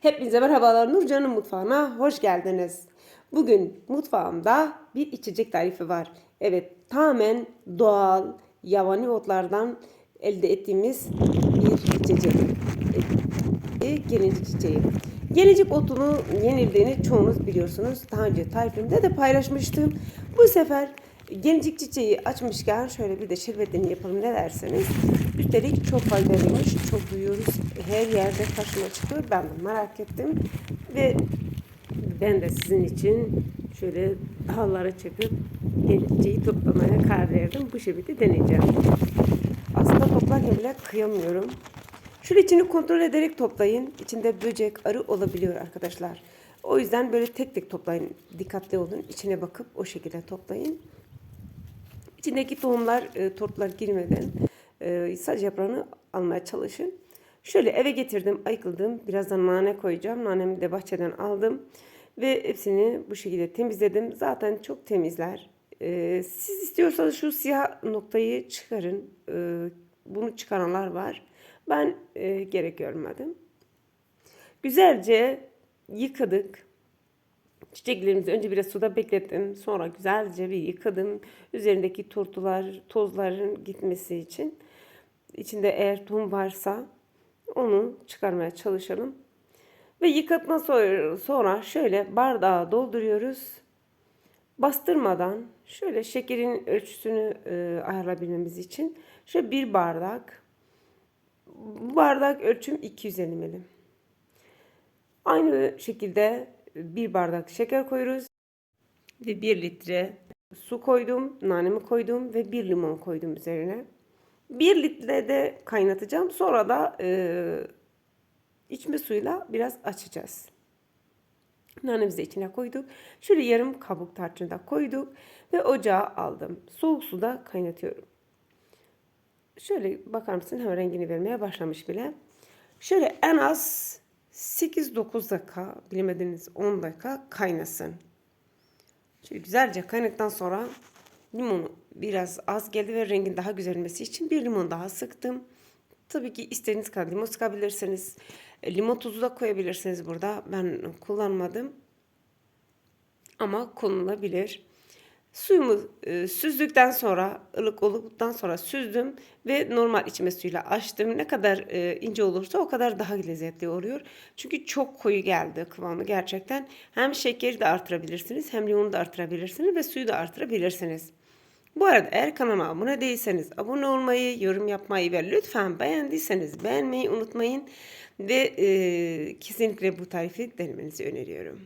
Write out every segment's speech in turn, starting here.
Hepinize merhabalar Nurcan'ın mutfağına hoş geldiniz. Bugün mutfağımda bir içecek tarifi var. Evet tamamen doğal yabani otlardan elde ettiğimiz bir içecek. E, gelincik çiçeği. Gelincik otunun yenildiğini çoğunuz biliyorsunuz. Daha önce tarifimde de paylaşmıştım. Bu sefer gelincik çiçeği açmışken şöyle bir de şerbetini yapalım ne derseniz. Üstelik çok faydalıymış. Çok duyuyoruz. Her yerde karşıma çıkıyor. Ben de merak ettim. Ve ben de sizin için şöyle dallara çıkıp gelinciği toplamaya karar verdim. Bu şekilde deneyeceğim. Aslında toplarken bile kıyamıyorum. Şöyle içini kontrol ederek toplayın. İçinde böcek, arı olabiliyor arkadaşlar. O yüzden böyle tek tek toplayın. Dikkatli olun. İçine bakıp o şekilde toplayın. İçindeki tohumlar, e, tortlar girmeden e, sadece yaprağını almaya çalışın. Şöyle eve getirdim, ayıkladım. Birazdan nane koyacağım. Nanemi de bahçeden aldım. Ve hepsini bu şekilde temizledim. Zaten çok temizler. E, siz istiyorsanız şu siyah noktayı çıkarın. E, bunu çıkaranlar var. Ben e, gerek görmedim. Güzelce yıkadık. Çiçeklerimizi önce biraz suda beklettim. Sonra güzelce bir yıkadım. Üzerindeki tortular, tozların gitmesi için. İçinde eğer tohum varsa onu çıkarmaya çalışalım. Ve yıkadıktan sonra, şöyle bardağa dolduruyoruz. Bastırmadan şöyle şekerin ölçüsünü e, ayarlayabilmemiz için şöyle bir bardak bu bardak ölçüm 250 milim. Aynı şekilde bir bardak şeker koyuyoruz. Ve bir litre su koydum, nanemi koydum ve bir limon koydum üzerine. Bir litre de kaynatacağım. Sonra da e, içme suyuyla biraz açacağız. Nanemizi içine koyduk. Şöyle yarım kabuk tarçını da koyduk ve ocağa aldım. Soğuk suda kaynatıyorum. Şöyle bakar mısın hemen rengini vermeye başlamış bile. Şöyle en az 8-9 dakika bilemediniz 10 dakika kaynasın. Şöyle güzelce kaynadıktan sonra limonu biraz az geldi ve rengin daha güzelmesi için bir limon daha sıktım. Tabii ki istediğiniz kadar limon sıkabilirsiniz. E, Limon tuzu da koyabilirsiniz burada. Ben kullanmadım. Ama konulabilir. Suyumu e, süzdükten sonra, ılık olduktan sonra süzdüm ve normal içme suyuyla açtım. Ne kadar e, ince olursa o kadar daha lezzetli oluyor. Çünkü çok koyu geldi kıvamı gerçekten. Hem şekeri de artırabilirsiniz, hem limonu da artırabilirsiniz ve suyu da artırabilirsiniz. Bu arada eğer kanalıma abone değilseniz abone olmayı, yorum yapmayı ve lütfen beğendiyseniz beğenmeyi unutmayın. Ve e, kesinlikle bu tarifi denemenizi öneriyorum.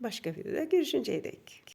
Başka videoda görüşünceye dek.